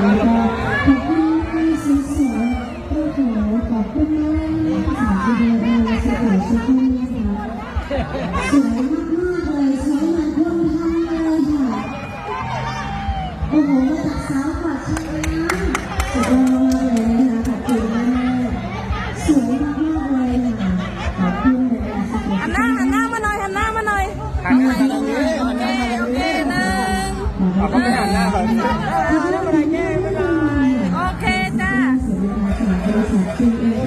ขอบคุณสีสวยโอ้โหขอบคุณมากสาวดีเลยสวยชุดนี้นะคะสวยมากๆเลยสวยเหมือนคนไทยเลยค่ะโอ้โหมาจากสาวกว่าชัยนะสุยเลยค่ะสวยมากมากเลยค่ะขอบคุณเลยค่ะหนหน้าหน้ามาหน่อยหันหน้ามาหน่อยหันหน 嗯嗯